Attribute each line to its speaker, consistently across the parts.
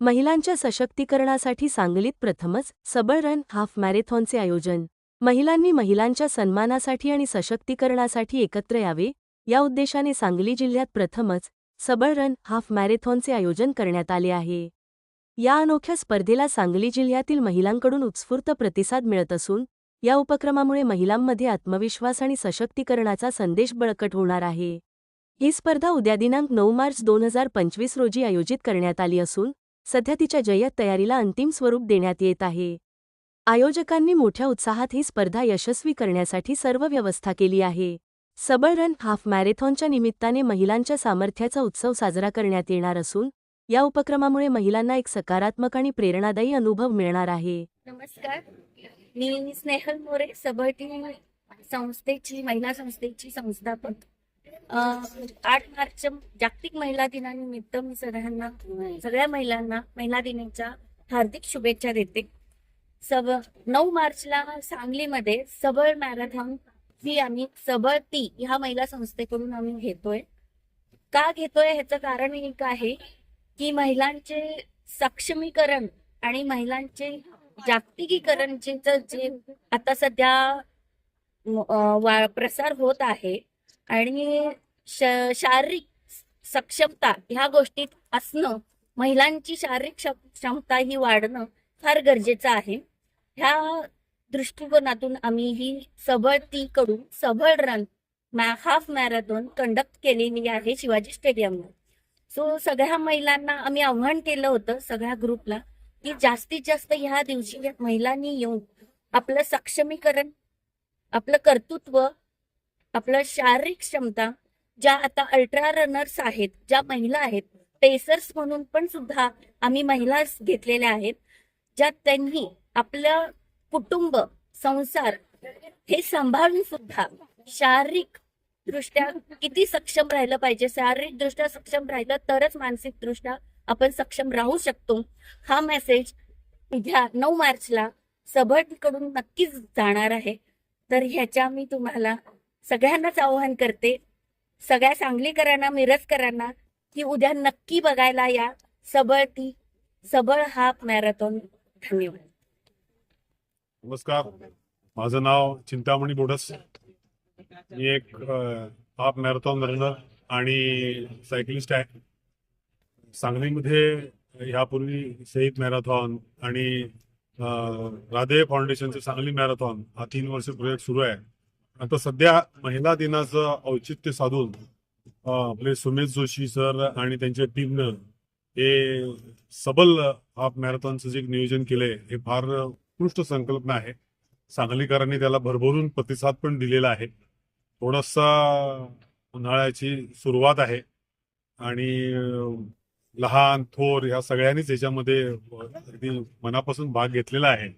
Speaker 1: महिलांच्या सशक्तीकरणासाठी सांगलीत प्रथमच सबळ रन हाफ मॅरेथॉनचे आयोजन. महिलांनी महिलांच्या सन्मानासाठी आणि सशक्तीकरणासाठी एकत्र यावे या उद्देशाने सांगली जिल्ह्यात प्रथमच सबळ रन हाफ मॅरेथॉनचे आयोजन करण्यात आले आहे. या अनोख्या स्पर्धेला सांगली जिल्ह्यातील महिलांकडून उत्स्फूर्त प्रतिसाद मिळत असून या उपक्रमामुळे महिलांमध्ये आत्मविश्वास आणि सशक्तीकरणाचा संदेश बळकट होणार आहे. ही स्पर्धा उद्या दिनांक नऊ मार्च दोन हजार पंचवीस रोजी आयोजित करण्यात आली असून सध्या तिच्या जय्यत तयारीला अंतिम स्वरूप देण्यात येत आहे. आयोजकांनी मोठ्या उत्साहात ही स्पर्धा यशस्वी करण्यासाठी सर्व व्यवस्था केली आहे. सबळ रन हाफ मॅरेथॉनच्या निमित्ताने महिलांच्या सामर्थ्याचा उत्सव साजरा करण्यात येणार असून या उपक्रमामुळे महिलांना एक सकारात्मक आणि प्रेरणादायी अनुभव मिळणार आहे.
Speaker 2: नमस्कार. मी स्नेहल मोरे सबळ संस्थेची महिला संस्थेची संस्थापक. आठ मार्च जागतिक महिला दिनानिमित्त मी सगळ्यांना सगळ्या महिलांना महिला दिनाच्या हार्दिक शुभेच्छा देते. सब नऊ मार्चला सांगलीमध्ये सबळ मॅरेथॉन ही आम्ही सबळ ती ह्या महिला संस्थेकडून आम्ही घेतोय. का घेतोय ह्याचं कारण एक आहे की महिलांचे सक्षमीकरण आणि महिलांचे जागतिकीकरणचे जे आता सध्या वा- प्रसार होत आहे आणि श- शारीरिक सक्षमता ह्या गोष्टीत असणं महिलांची शारीरिक क्षम- क्षमता ही वाढणं फार गरजेचं आहे. ह्या दृष्टिकोनातून आम्ही ही सबळतीकडून सबळ रन मॅ हाफ मॅरेथॉन कंडक्ट केलेली आहे शिवाजी स्टेडियमवर सो सगळ्या महिलांना आम्ही आव्हान केलं होतं सगळ्या ग्रुपला की जास्तीत जास्त ह्या दिवशी महिलांनी येऊन आपलं सक्षमीकरण आपलं कर्तृत्व आपलं शारीरिक क्षमता ज्या आता अल्ट्रा रनर्स आहेत ज्या महिला आहेत पेसर्स म्हणून पण सुद्धा आम्ही महिला घेतलेल्या आहेत ज्या त्यांनी आपलं कुटुंब संसार हे सांभाळून सुद्धा शारीरिक दृष्ट्या किती सक्षम राहिलं पाहिजे शारीरिक दृष्ट्या सक्षम राहिलं तरच मानसिक दृष्ट्या आपण सक्षम राहू शकतो. हा मेसेज उद्या नऊ मार्चला सबळकडून नक्कीच जाणार आहे. तर ह्याच्या मी तुम्हाला सगळ्यांनाच आवाहन करते. सगळ्या सांगलीकरांना मिरजकरांना की उद्या नक्की बघायला या. सबळ ती सबळ हा मॅरेथॉन. धन्यवाद.
Speaker 3: नमस्कार. माझं नाव चिंतामणी बोडस. मी एक हाफ मॅरेथॉन रनर आणि सायकलिस्ट आहे. सांगलीमध्ये ह्यापूर्वी शहीद मॅरेथॉन आणि राधे फाउंडेशनचे सांगली मॅरेथॉन हा तीन वर्ष प्रोजेक्ट सुरू आहे. आता सध्या महिला दिनाचं औचित्य साधून आपले सुमेश जोशी सर आणि त्यांच्या टीमनं हे सबल हाफ मॅरेथॉनचं जे नियोजन केलंय हे फार उत्कृष्ट संकल्पना आहे. सांगलीकरांनी त्याला भरभरून प्रतिसाद पण दिलेला आहे. थोडासा उन्हाळ्याची सुरुवात आहे आणि लहान थोर ह्या सगळ्यांनीच याच्यामध्ये अगदी मनापासून भाग घेतलेला आहे.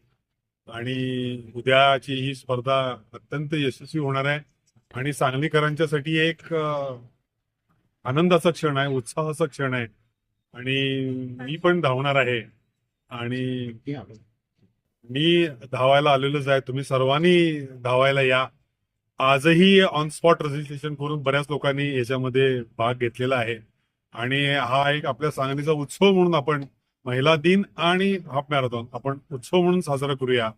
Speaker 3: आणि उद्याची ही स्पर्धा अत्यंत यशस्वी होणार आहे. आणि सांगलीकरांच्यासाठी एक आनंदाचा क्षण आहे उत्साहाचा क्षण आहे. आणि मी पण धावणार आहे. आणि मी धावायला आलेलोच आहे. तुम्ही सर्वांनी धावायला या. आजही ऑन स्पॉट रजिस्ट्रेशन करून बऱ्याच लोकांनी याच्यामध्ये भाग घेतलेला आहे. आणि हा एक आपल्या सांगलीचा उत्सव म्हणून आपण महिला दिन आणि हाफ मॅरेथॉन. आपण उत्सव म्हणून साजरा करूया.